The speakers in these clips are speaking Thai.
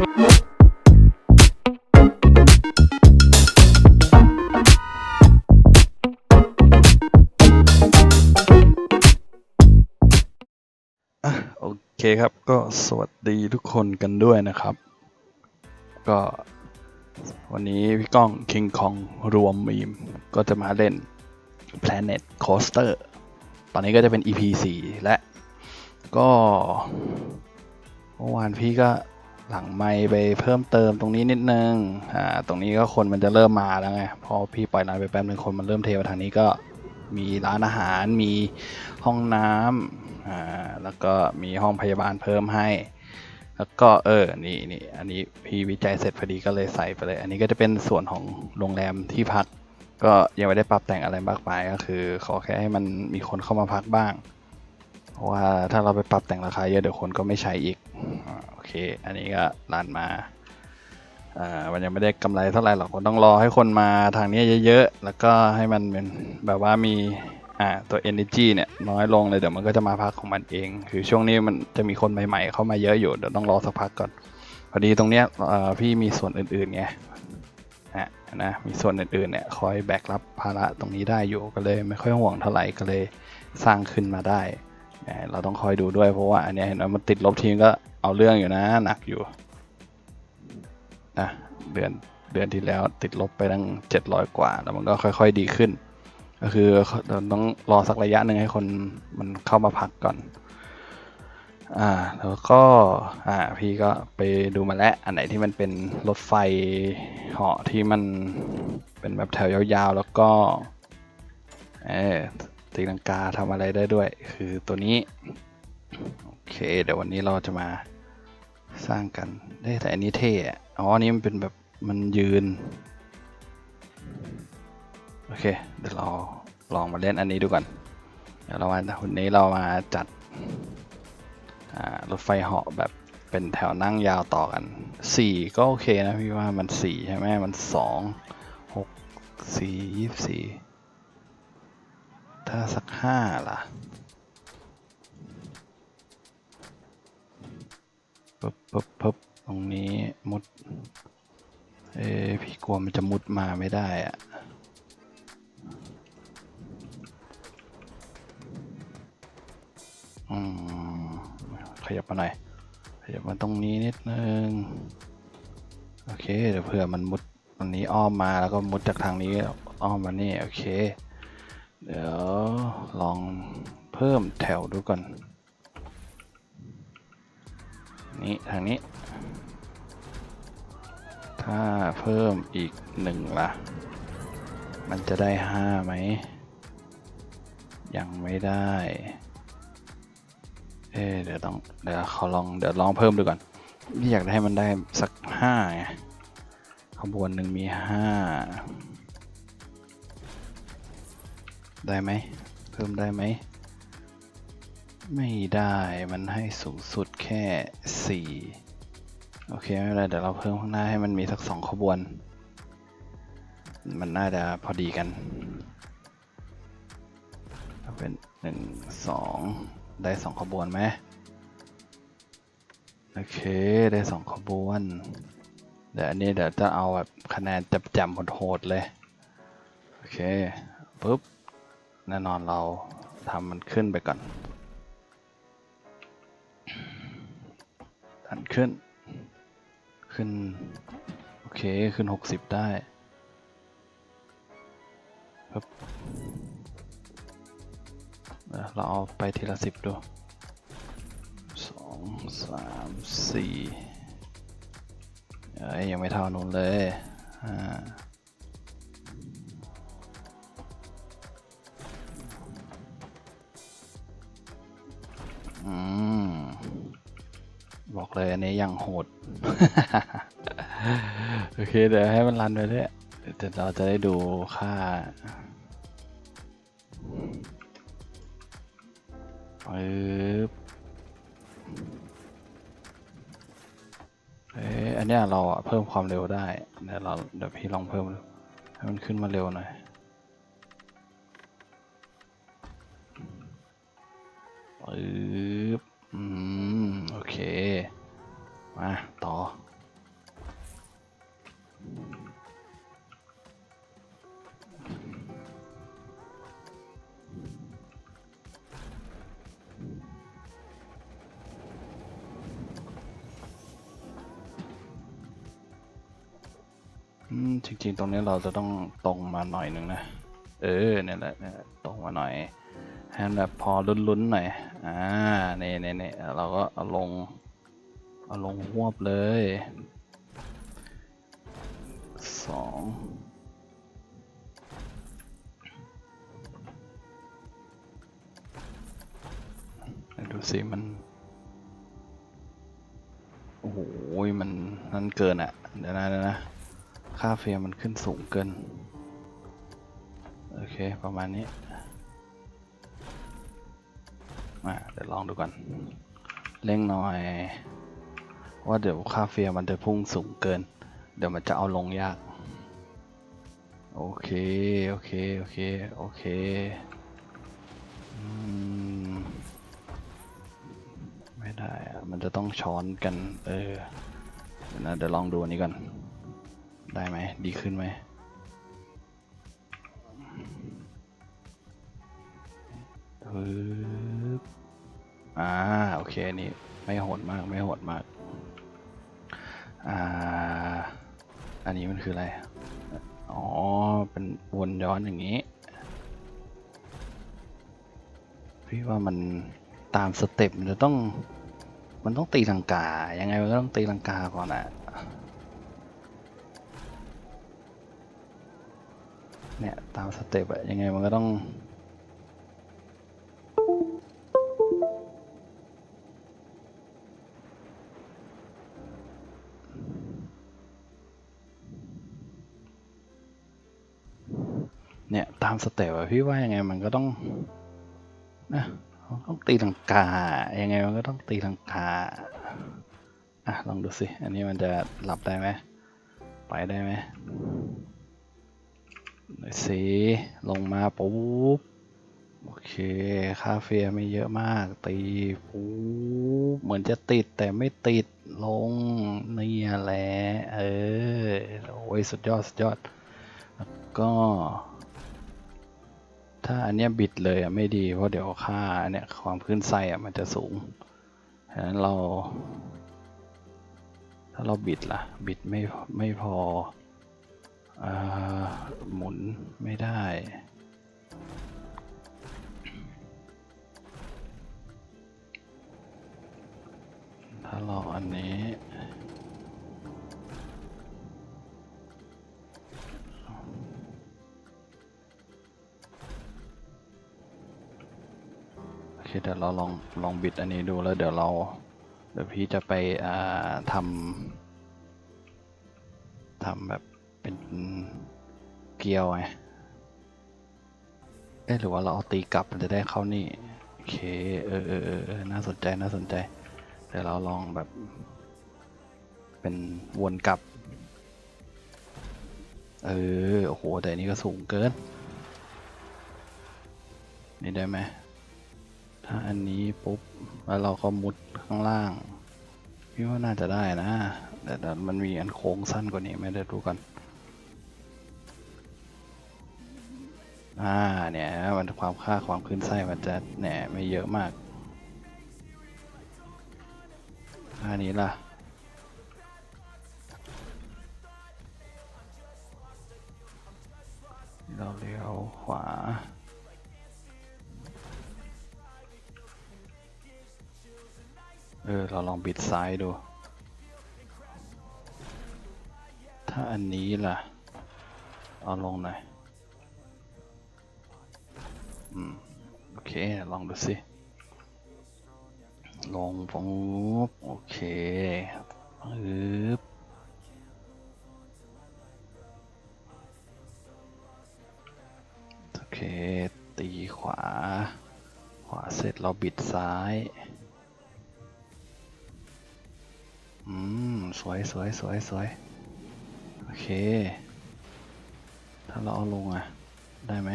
โอเคครับก็สวัสดีทุกคนกันด้วยนะครับ ก็วันนี้พี่ก้อง King Kong รวมมีมก็จะมาเล่น Planet Coaster ตอนนี้ก็จะเป็น EP 4 และก็เมื่อวานพี่ก็ หลังไมค์ไปเพิ่มเติมตรงนี้นิดนึง อ่า ตรงนี้ก็คนมันจะเริ่มมาแล้วไง พอพี่ปล่อยนานไปแป๊บนึงคนมันเริ่มเทมาทางนี้ก็มีร้านอาหาร มีห้องน้ำอ่า แล้วก็มีห้องพยาบาลเพิ่มให้ แล้วก็เออ นี่นี่อันนี้พี่วิจัยเสร็จพอดีก็เลยใส่ไปเลย อันนี้ก็จะเป็นส่วนของโรงแรมที่พัก ก็ยังไม่ได้ปรับแต่งอะไรมากมายก็คือ ขอแค่ให้มันมีคนเข้ามาพักบ้าง เพราะว่าถ้าเราไปปรับแต่งราคาเยอะเดี๋ยวคนก็ไม่ใช้อีก เค อันนี้ก็รันมาอ่ามันยังไม่ได้กำไรเท่าไหร่หรอกคนต้องรอให้คนมาทางนี้เยอะๆ แล้วก็ให้มันเป็นแบบว่ามีอ่าตัว energy เนี่ยน้อยลงเลยเดี๋ยวมันก็จะมาพักของมันเอง คือช่วงนี้มันจะมีคนใหม่ๆ เข้ามาเยอะอยู่เดี๋ยวต้องรอสักพักก่อนพอดีตรงเนี้ยอ่อพี่มีส่วนอื่นๆไงนะนะมีส่วนอื่นๆเนี่ยคอยแบกรับภาระตรงนี้ได้อยู่ก็เลย ไม่ค่อยห่วงเท่าไหร่ก็เลยสร้างขึ้นมาได้ เราต้องคอยดูด้วยเพราะว่าอันนี้เห็นว่ามันติดลบทีมก็เอาเรื่องอยู่นะหนักอยู่นะเดือนเดือนที่แล้วติดลบไปตั้งเจ็ดร้อยกว่า แล้วมันก็ค่อยๆดีขึ้น ก็คือเราต้องรอสักระยะหนึ่งให้คนมันเข้ามาพักก่อนอ่าแล้วก็อ่าพี่ก็ไปดูมาแล้ว อันไหนที่มันเป็นรถไฟเหาะที่มันเป็นแบบแถวยาวๆ แล้วก็เออ ตีลังกาทำอะไรได้ด้วย คือตัวนี้ โอเค เดี๋ยววันนี้เราจะมาสร้างกันได้ยแต่อันนี้เท่อ๋ออันนี้มันเป็นแบบมันยืน โอเค เดี๋ยวเราลองมาเล่นอันนี้ดูก่อน เดี๋ยวเรามาวันนี้เรามาจัดรถไฟเหาะแบบเป็นแถวนั่งยาวต่อกันสี่ก็โอเคนะพี่ว่ามันสี่ใช่ไหมมันสองหกสี่ยี่สี่ ถ้าสักห้าล่ะปึ๊บปึ๊บปึ๊บตรงนี้มุด เอ้พี่กลัวมันจะมุดมาไม่ได้อะอืมขยับมาหน่อย ขยับมาตรงนี้นิดนึง โอเค เดี๋ยวเผื่อมันมุดตรงนี้อ้อมมาแล้วก็มุดจากทางนี้อ้อมมานี่ โอเค เดี๋ยวลองเพิ่มแถวดูก่อน นี่ ทางนี้ ถ้าเพิ่มอีกหนึ่งล่ะ มันจะได้ห้าไหม ยังไม่ได้ เอ๊เดี๋ยวต้อง เดี๋ยวเขาลอง เดี๋ยวลองเพิ่มดูก่อนพี่อยากให้มันได้สักห้าไงขบวนหนึ่งมีห้า ได้ไหม เพิ่มได้ไหม ไม่ได้มันให้สูงสุดแค่สี่โอเค ไม่เป็นไร เดี๋ยวเราเพิ่มข้างหน้าให้มันมีสักสองขบวน มันน่าจะพอดีกันเอาเป็นหนึ่งสองได้สองขบวนไหมโอเคได้สองขบวน เดี๋ยวอันนี้เดี๋ยวจะเอาแบบคะแนนจับจำโหดๆเลย โอเคปุ๊บ แน่นอนเราทำมันขึ้นไปก่อนดันขึ้น ขึ้น โอเค ขึ้นหกสิบได้ปุ๊บเดี๋ยวเราเอาไปทีละสิบดูสองสามสี่เอ้ยยังไม่เท่านู้นเลยห้า อืมบอกเลยอันนี้ยังโหด โอเค เดี๋ยวให้มันรันไปเรื่อยเดี๋ยวเราจะได้ดูค่าปึ๊บเอ๊ะอันเนี้ยเราอะเพิ่มความเร็วได้ เดี๋ยวเราเดี๋ยวพี่ลองเพิ่มดูให้มันขึ้นมาเร็วหน่อย ปื๊บอืม โอเค มา ต่อจริง ๆ ตรงนี้เราจะต้องตรงมาหน่อยหนึ่งนะ เออเนี่ยแหละตรงมาหน่อยให้แบบพอลุ้นๆหน่อย อ่าเนี่ยเนี่ยเนี่ยเราก็เอาลง เอาลงหวบเลยสองดูสิมัน โอ้โห มันนั่นเกินอะ่ะ เดี๋ยวนะเดี๋ยวนะ ค่าเฟรมมันขึ้นสูงเกิน โอเค ประมาณนี้ มาเดี๋ยวลองดูก่อนเร่งหน่อย ว่าเดี๋ยวค่าเฟรมมันจะพุ่งสูงเกิน เดี๋ยวมันจะเอาลงยาก โอเค โอเค โอเค โอเคอมไม่ได้ มันจะต้องช้อนกัน เออเดี๋ยวนะเดี๋ยวลองดูอันนี้ก่อน ได้ไหม ดีขึ้นไหมปึ๊บอ่่าโอเคอันนี่ไม่โหดมากไม่โหดมากอ่าอันนี้มันคืออะไร อ๋อ เป็นวนย้อนอย่างนี้ พี่ว่ามันตามสเต็ปมันจะต้อง มันต้องตีลังกา ยังไงมันก็ต้องตีลังกาก่อนอะเนี่ย ตามสเต็ปอะยังไงมันก็ต้อง สเต็ปอะพี่ว่ายังไงมันก็ต้องนะมันต้องตีลังกา ยังไงมันก็ต้องตีลังกา อะ ลองดูสิ อันนี้มันจะหลับได้ไหม ไปได้ไหมสิลงมาปุ๊บ โอเค คาเฟียไม่เยอะมาก ตีปุ๊บ เหมือนจะติดแต่ไม่ติด ลงเนี่แหละ เออ โอ้ยสุดยอด สุดยอด แล้วก็ ถ้าอันเนี้ยบิดเลยอะไม่ดีเพราะเดี๋ยวค่าเนี่ยความขึ้นไส้อะมันจะสูงฉะนั้นเรา ถ้าเราบิดล่ะ บิดไม่ไม่พออหมุนไม่ได้ถ้าเราอันนี้ คเดี๋ยวเราลองลองบิดอันนี้ดูแล้วเดี๋ยวเรา เดี๋ยวพี่จะไปอ่าทำทำแบบเป็นเกลียวไงเอ๊ะหรือว่าเราเอาตีกลับมันจะได้เข้านี่โอเคเออเออเออเออน่าสนใจน่าสนใจเดี๋ยวเราลองแบบ เป็นวนกลับ เออโอ้โหแต่อันนี้ก็สูงเกิน นี่ได้ไหม ถ้าอันนี้ปุ๊บแล้วเราก็มุดข้างล่างพี่ว่าน่าจะได้นะ แต่มันมีอันโค้งสั้นกว่านี้ไม่ได้ดูกันอ่าเนี่ยมันความค่าความขึ้นไส้มันจะแหน่ไม่เยอะมากอันนี้ล่ะเราเลี้ยวขวา เออ เราลองบิดซ้ายดู ถ้าอันนี้ล่ะ เอาลงหน่อย อืม โอเค ลองดูสิ ลงปุ๊บโอเคปึ๊บโอเค ตีขวา ขวาเสร็จเราบิดซ้าย อืม สวยสวยสวยสวยโอเค ถ้าเราเอาลงอะ ได้ไหม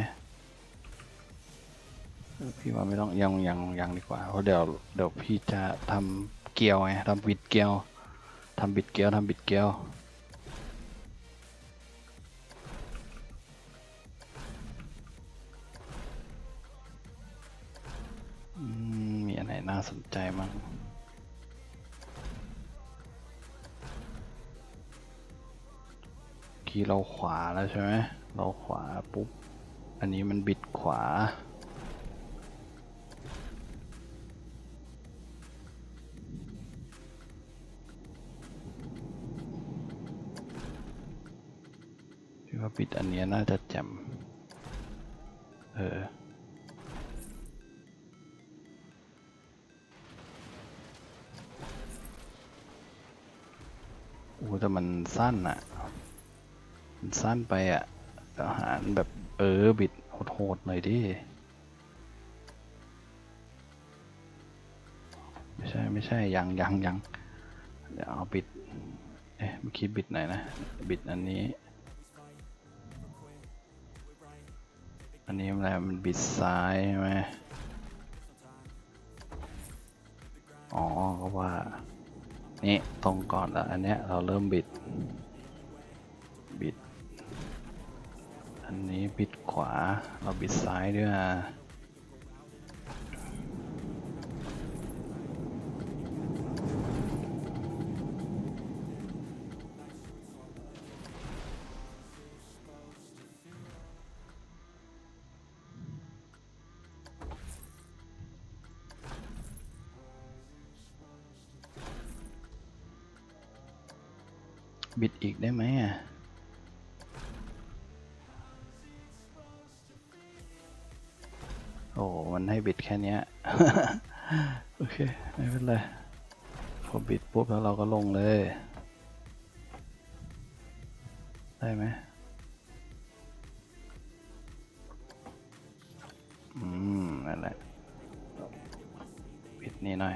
พี่ว่าไม่ต้องยังยังยังดีกว่าเพราะเดี๋ยวเดี๋ยวพี่จะทำเกลียวไงทำบิดเกลียวทำบิดเกลียวทำบิดเกลียวอืมมีอันไหนน่าสนใจมั้ง กี้เราขวาแล้วใช่ไหมเราขวาปุ๊บ อันนี้มันบิดขวาพี่ว่าบิดอันเนี้ยน่าจะแจ่มเออโอ้แต่มันสั้นอะ สั้นไปอะอาหารแบบเออบิดโหดๆหน่อยดิ ไม่ใช่ไม่ใช่ยังยังยังเดี๋ยวเอาบิด เอ๊ะเมื่อกี้บิดไหนนะ บิดอันนี้ อันนี้อะไรมันบิดซ้ายใช่ไหมอ๋อก็ว่า นี่ตรงก่อนแล้วอันเนี้ยเราเริ่มบิด นี้บิดขวา เราบิดซ้ายด้วยบิดอีกได้ไหมอะ ให้บิดแค่เนี้ยโอเค ไม่เป็นไรพอบิดปุ๊บแล้วเราก็ลงเลย ได้ไหมอืม นั่นแหละ บิดนี่หน่อย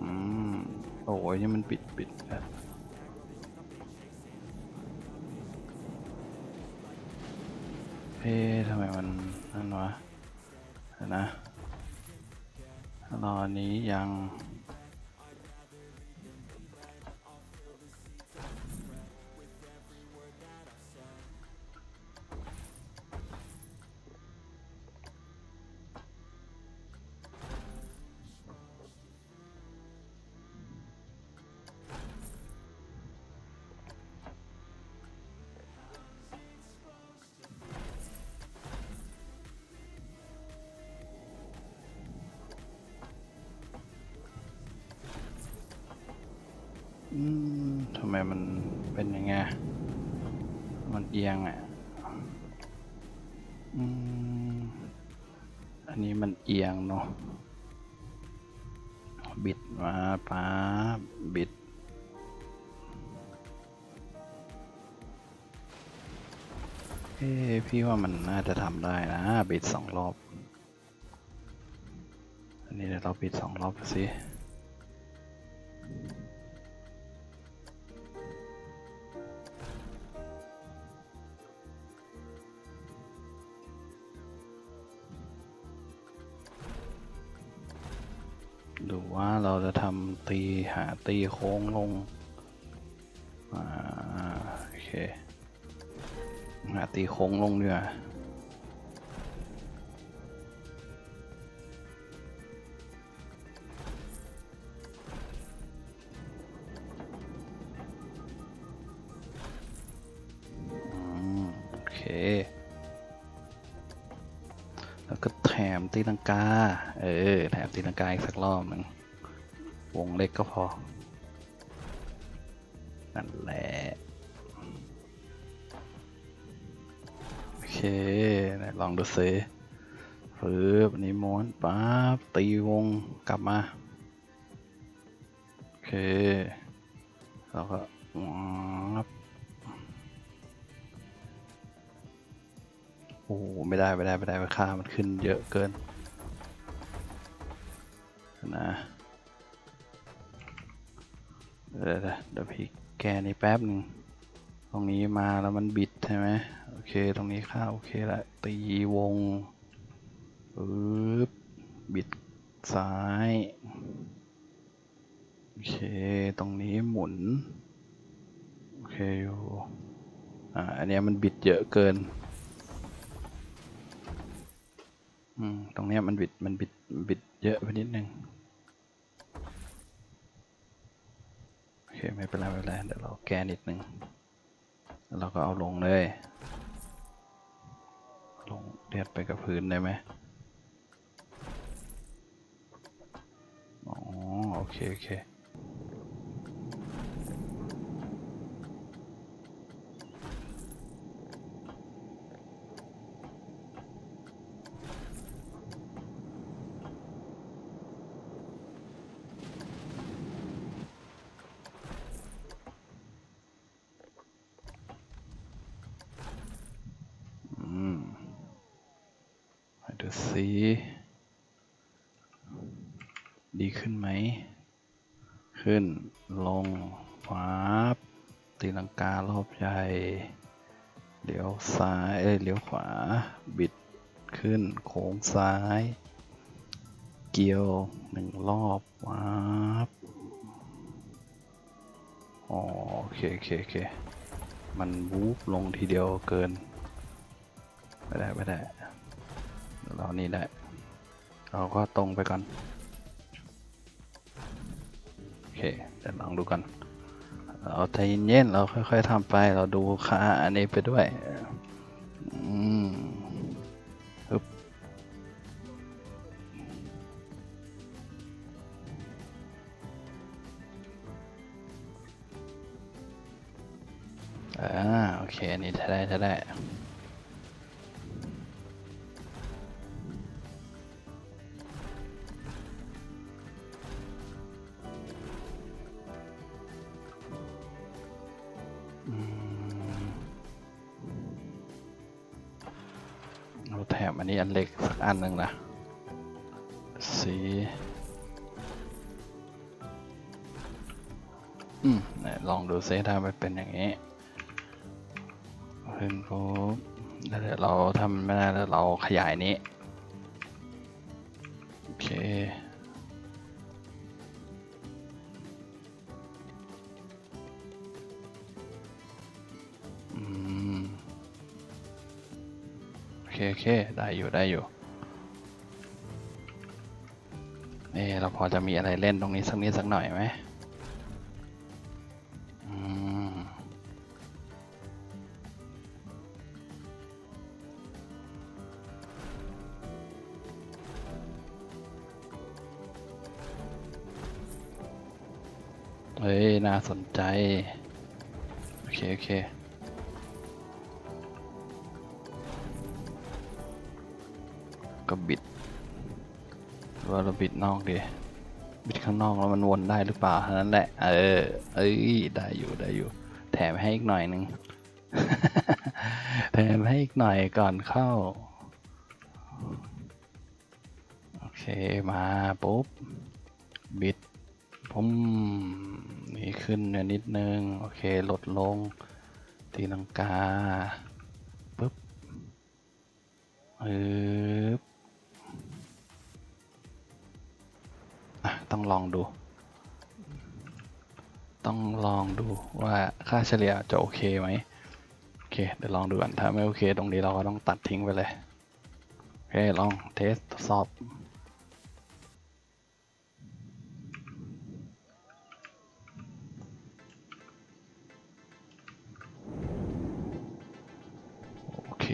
อืมโอ้ยนี่มันปิดปิดอะเอืมทำไมมันเป็นยังไง มันเอียงอะ อืม อันนี้มันเอียงเนาะ บิดมาป๊าบิด เอ้พี่ว่ามันน่าจะทำได้นะ บิดสองรอบ อันนี้เดี๋ยวเราบิดสองรอบดูสิดู ว่าเราจะทำตีหาตีโค้งลงอ่าโอเคหาตีโค้งลงเนีกว่ยอืมโอเคแล้วก็แถมตีลังกา เออ แถมตีลังกาอีกสักรอบหนึ่ง วงเล็กก็พอ นั่นแหละ โอเคลองดูซิฟืบนนี้ม้วนปั๊บตีวงกลับมา โอเค แล้วก็วับโอ้โหไม่ได้ไม่ได้ไม่ได้ค่ามันขึ้นเยอะเกินนะ เดี๋ยวเดี๋ยวพี่แกนี่แป๊บหนึ่งตรงนี้มาแล้วมันบิดใช่ไหมโอเค ตรงนี้ค่าโอเคละตีวงปึ๊บบิดซ้าย โอเค ตรงนี้หมุน โอเคอยู่อ่าอันนี้มันบิดเยอะเกินอืมตรงนี้มันบิดมันบิดบิดเยอะไปนิดนึง โอเค ไม่เป็นไรไม่เป็นไรเดี๋ยวเราแก้นิดนึงแล้วเราก็เอาลงเลย ลงเลียดไปกับพื้นได้ไหมอ๋อโอเคโอเค อืมมาดูสิดีขึ้นไหม ขึ้น ลงวาบตีลังการอบใหญ่ เลี้ยวซ้ายเอ้ยเลี้ยวขวา บิดขึ้นโค้งซ้าย เกี่ยวหนึ่งรอบวาบอ๋อโอเคโอเคโอเคมันวูบลงทีเดียวเกิน ไม่ได้ไม่ได้เดี๋ยวเรานี่ได้ เราก็ตรงไปก่อน โอเคเดี๋ยวลองดูกัน เราใจเย็นๆเราค่อย ๆทำไป เราดูค่าอันนี้ไปด้วย อืมฮึบอ่า โอเค อันนี้ถ้าได้ถ้าได้ อันนี้อันเล็กสักอันหนึ่งนะสีอืมไหนลองดูซิถ้ามันเป็นอย่างนี้ขึ้นปุ๊บแล้วเดี๋ยวเราทำไม่ได้แล้วเราขยายนี้ ได้อยู่ได้อยู่เอะเราพอจะมีอะไรเล่นตรงนี้สักนิดสักหน่อยไหมเฮ้ย น่าสนใจ โอเค โอเค ก็บิดว่าเราบิดนอกดีบิดข้างนอกแล้วมันวนได้หรือเปล่าเท่านั้นแหละ เออ เอ้ย ได้อยู่ ได้อยู่ แถมให้อีกหน่อยหนึ่งแถมให้อีกหน่อยก่อนเข้า โอเค มาปุ๊บ บิดผมนี่ขึ้นนิดนึง โอเค ลดลง ตีลังกา ปุ๊บปึ๊บอ่ ดู ต้องลองดูว่าค่าเฉลี่ยจะโอเคไหมโอเค เดี๋ยวลองดูกันถ้าไม่โอเค ตรงนี้เราก็ต้องตัดทิ้งไปเลยโอเคลองเทสทดสอบโอเค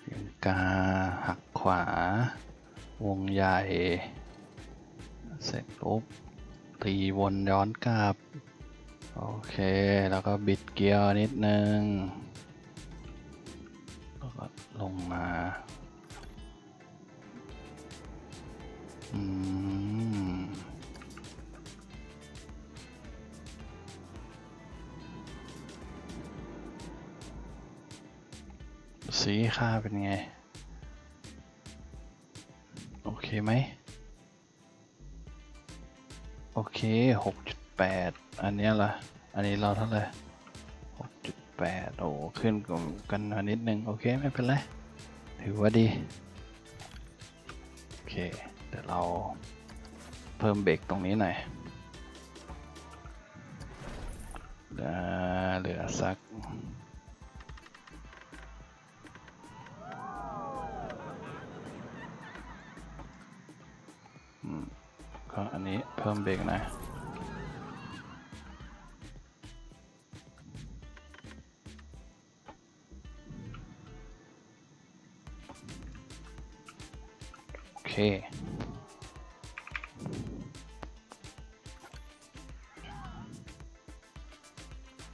เสียงกาหักขวา วงใหญ่เสร็จปุ๊บตีวนย้อนกลับ โอเค แล้วก็บิดเกียร์นิดนึงแล้วก็ลงมา อืม สีค่าเป็นไง ไหม โอเคหกจุดแปดอันนี้ล่ะ อันนี้เราเท่าไหร่หกจุดแปดโอ้ ขึ้นกว่ากันมานิดนึง โอเค ไม่เป็นไร ถือว่าดี โอเค เดี๋ยวเราเพิ่มเบรกตรงนี้หน่อยเหลือเหลือสัก ก็อันนี้เพิ่มเบรกนะโอเค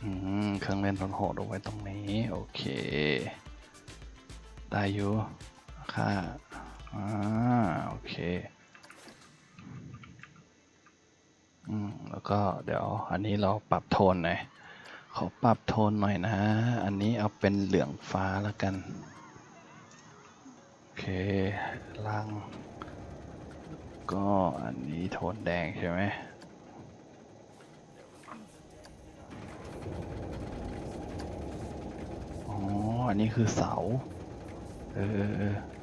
อืมเครื่องเล่นทนโหดเอาไว้ตรงนี้ โอเค ได้อยู่ ค่า อ่า โอเค อืมแล้วก็เดี๋ยวอันนี้เราปรับโทนหน่อยขอปรับโทนหน่อยนะ อันนี้เอาเป็นเหลืองฟ้าแล้วกัน โอเคล่าง ก็อันนี้โทนแดงใช่ไหมอ๋อ อันนี้คือเสา เออ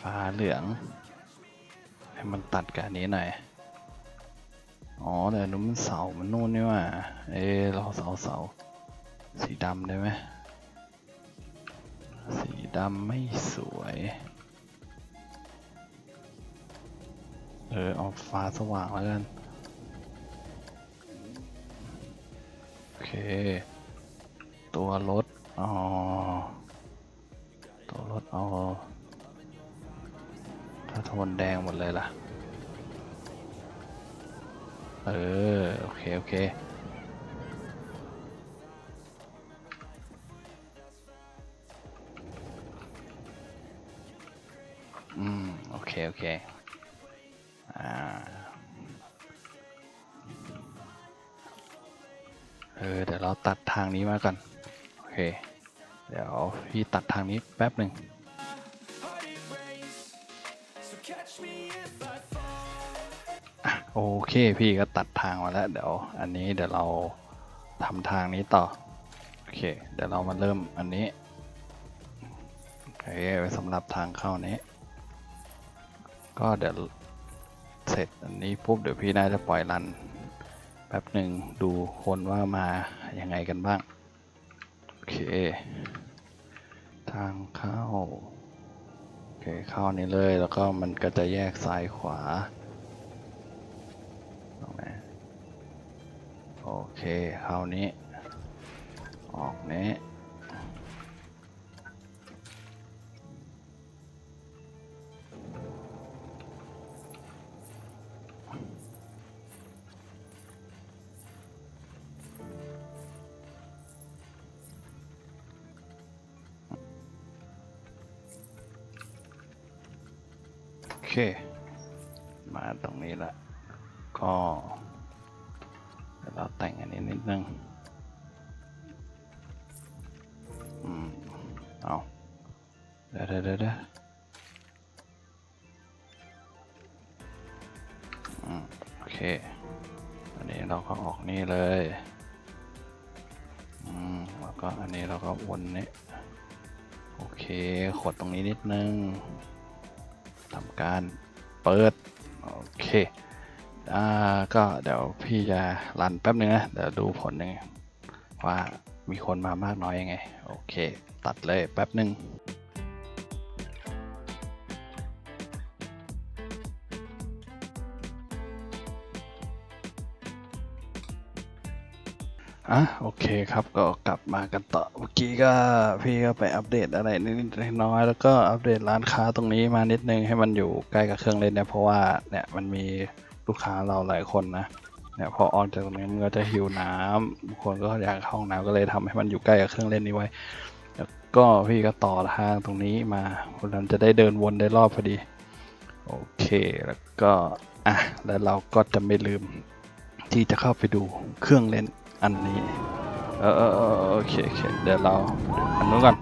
ฟ้าเหลือง ให้มันตัดกับอันนี้หน่อย อ๋อแต่อันนู้นมันเสา มันนู่นนี่ว่า เอเราเสาเสาสีดำได้ไหม สีดำไม่สวย เออเอาฟ้าสว่างแล้วกัน โอเค ตัวรถ อ๋อ ตัวรถเอา ทนแดงหมดเลยล่ะ เออ โอเค โอเคอืม โอเค โอเค อ่า เออ เดี๋ยวเราตัดทางนี้มาก่อน โอเค เดี๋ยวพี่ตัดทางนี้แป๊บหนึ่ง โอเคพี่ก็ตัดทางมาแล้ว เดี๋ยว อันนี้เดี๋ยวเราทำทางนี้ต่อ โอเค เดี๋ยวเรามาเริ่มอันนี้โอเคไว้สำหรับทางเข้านี้ ก็เดี๋ยวเสร็จอันนี้ปุ๊บเดี๋ยวพี่น่าจะปล่อยรันแป๊บหนึ่งดูคนว่ามายังไงกันบ้าง โอเค ทางเข้า โอเคเข้านี้เลยแล้วก็มันก็จะแยกซ้ายขวา ตรงไหนโอ เคคราวนี้ ออกนี้โอเค มาตรงนี้ละก็ นิดนึงอืมเอาเดี๋ยวเดี๋ยวเดี๋ยวเดี๋ยวอืมโอเค อันนี้เราก็ออกนี่เลยอืมแล้วก็อันนี้เราก็วนนี้โอเค ขดตรงนี้นิดนึงทำการเปิด โอเค อ่าก็เดี๋ยวพี่จะรันแป๊บนึงนะ เดี๋ยวดูผลยังไงว่ามีคนมามากน้อยยังไง โอเค ตัดเลยแป๊บนึงอะโอเคครับก็กลับมากันต่อเมื่อกี้ก็พี่ก็ไปอัปเดตอะไรนิดๆน้อยๆแล้วก็อัปเดตร้านค้าตรงนี้มานิดนึงให้มันอยู่ใกล้กับเครื่องเล่นเนี่ยเพราะว่าเนี่ยมันมี ลูกค้าเราหลายคนนะเนี่ยพอออกจากตรงนี้มันก็จะหิวน้ำบางคนก็อยากเข้าห้องน้ำก็เลยทำให้มันอยู่ใกล้กับเครื่องเล่นนี้ไว้ แล้วก็พี่ก็ต่อทางตรงนี้มาคนนั้นจะได้เดินวนได้รอบพอดี โอเคแล้วก็อะแล้วเราก็จะไม่ลืมที่จะเข้าไปดูเครื่องเล่นอันนี้ เออเออโอเคโอเคเดี๋ยวเราอันนู้นก่อน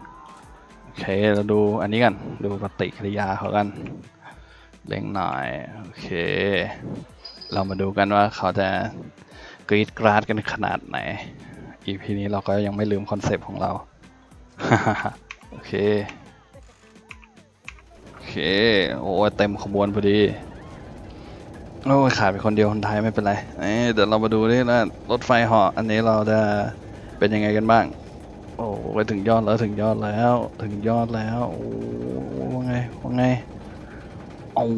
โอเคเราดูอันนี้กันดูปฏิกิริยาเขากัน เล็งหน่อย โอเค เรามาดูกันว่าเขาจะกรีดกราดกันขนาดไหน EP นี้เราก็ยังไม่ลืมคอนเซปต์ของเรา โอเค โอเค โอ้เต็มขบวนพอดีโอ้ขาดไปคนเดียวคนไทยไม่เป็นไรเเดี๋ยวเรามาดูดินะรถไฟเหาะอันนี้เราจะเป็นยังไงกันบ้าง โอ้ยถึงยอดแล้วถึงยอดแล้ว ถึงยอดแล้ว โอ้ว่าไงว่าไง เอา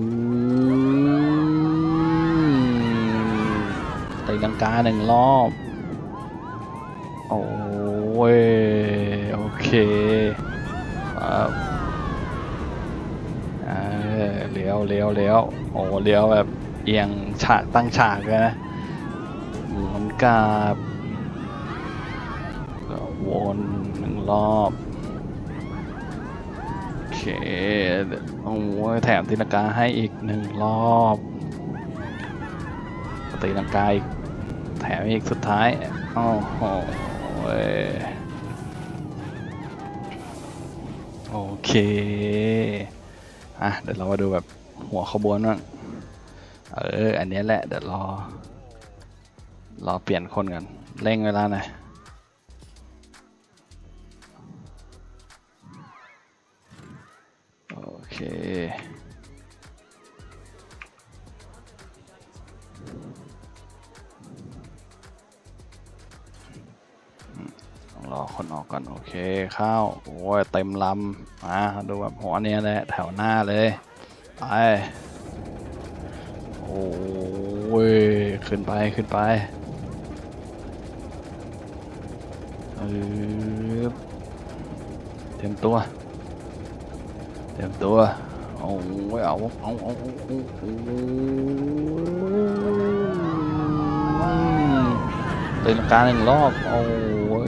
ตีลังกาหนึ่งรอบ โอ้ย โอเคครับเลี้ยวเลี้ยวเลี้ยวโอ้เลี้ยวแบบเอียงฉากตั้งฉากเลยนะหมุนกลับวนหนึ่งรอบ เคโอ้ยแถมตีลังกาให้อีกหนึ่งรอบตีลังกาอีกแถมอีกสุดท้ายโอ้โหโอเคอะเดี๋ยวเรามาดูแบบหัวขบวนบ้างเอออันนี้แหละเดี๋ยวรอรอเปลี่ยนคนกันเร่งเวลาหน่อย รอคนออกก่อน โอเค เข้า โอ้ย เต็มลำมาดูแบบหัวเนี้ยแหละแถวหน้าเลย ไป โอ้ย ขึ้นไปขึ้นไปเตรียมตัว รียมตัวเอาไว้เอาเอาเอาเอาเตีลังการหนึ่งรอบโอ้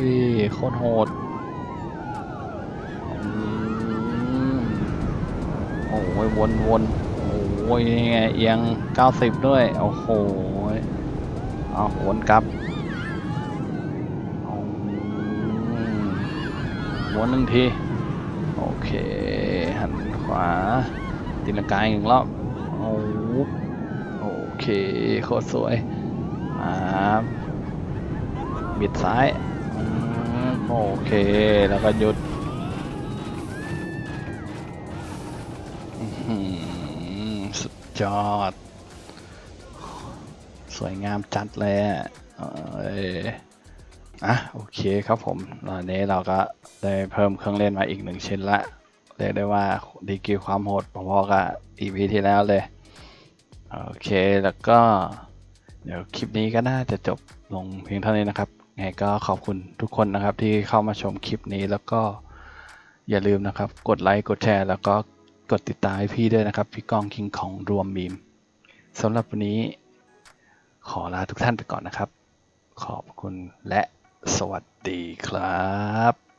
ยโคตรโหดโอ้ยวนวนโอ้ยนี่ไงเอียง 90 ด้วย โอ้โหเอาวนกลับวนหนึ่งที วาตีลังกาอีกหนึ่งรอบโอ้วุ๊บโอเคโคตรสวยมาบิดซ้ายโอเค แล้วก็หยุดสุดยอด สวยงามจัดเลยอะเอ้ยอะโอเคครับผมตอนนี้เราก็ได้เพิ่มเครื่องเล่นมาอีกหนึ่งชิ้นละ เรียกได้ว่าดีกรีความโหดพอๆกับ EP ที่แล้วเลย โอเคแล้วก็ เดี๋ยวคลิปนี้ก็น่าจะจบลงเพียงเท่านี้นะครับไงก็ขอบคุณทุกคนนะครับที่เข้ามาชมคลิปนี้แล้วก็อย่าลืมนะครับ กดไลค์กดแชร์ แล้วก็กดติดตามให้พี่ด้วยนะครับ พี่กองคิงของรวมมีมสำหรับวันนี้ ขอลาทุกท่านไปก่อนนะครับ ขอบคุณและสวัสดีครับ